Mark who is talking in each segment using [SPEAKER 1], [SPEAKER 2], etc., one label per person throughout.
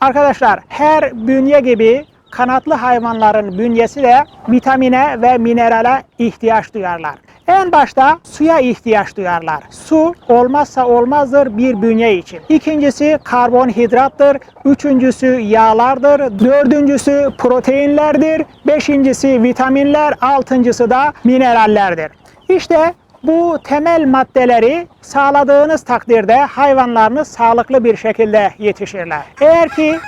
[SPEAKER 1] Arkadaşlar her bünye gibi kanatlı hayvanların bünyesi de vitamine ve minerale ihtiyaç duyarlar. En başta suya ihtiyaç duyarlar. Su olmazsa olmazdır bir bünye için. İkincisi karbonhidrattır. Üçüncüsü yağlardır. Dördüncüsü proteinlerdir. Beşincisi vitaminler. Altıncısı da minerallerdir. İşte bu temel maddeleri sağladığınız takdirde hayvanlarınız sağlıklı bir şekilde yetişirler. Eğer ki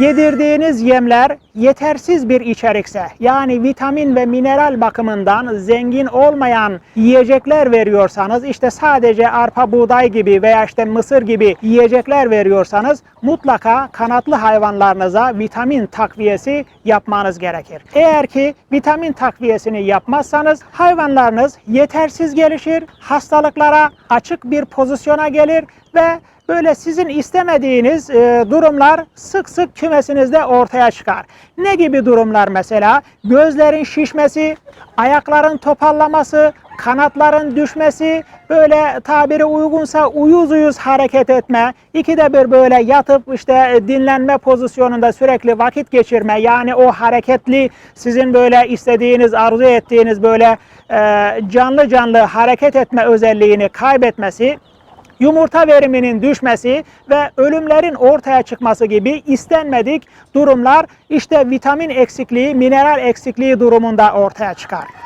[SPEAKER 1] yedirdiğiniz yemler yetersiz bir içerikse yani vitamin ve mineral bakımından zengin olmayan yiyecekler veriyorsanız işte sadece arpa buğday gibi veya işte mısır gibi yiyecekler veriyorsanız mutlaka kanatlı hayvanlarınıza vitamin takviyesi yapmanız gerekir. Eğer ki vitamin takviyesini yapmazsanız hayvanlarınız yetersiz gelişir, hastalıklara açık bir pozisyona gelir ve böyle sizin istemediğiniz e, durumlar sık sık kümesinizde ortaya çıkar. Ne gibi durumlar mesela? Gözlerin şişmesi, ayakların topallaması, kanatların düşmesi, böyle tabiri uygunsa uyuz uyuz hareket etme, ikide bir böyle yatıp işte dinlenme pozisyonunda sürekli vakit geçirme, yani o hareketli sizin böyle istediğiniz, arzu ettiğiniz böyle e, canlı canlı hareket etme özelliğini kaybetmesi, yumurta veriminin düşmesi ve ölümlerin ortaya çıkması gibi istenmedik durumlar işte vitamin eksikliği, mineral eksikliği durumunda ortaya çıkar.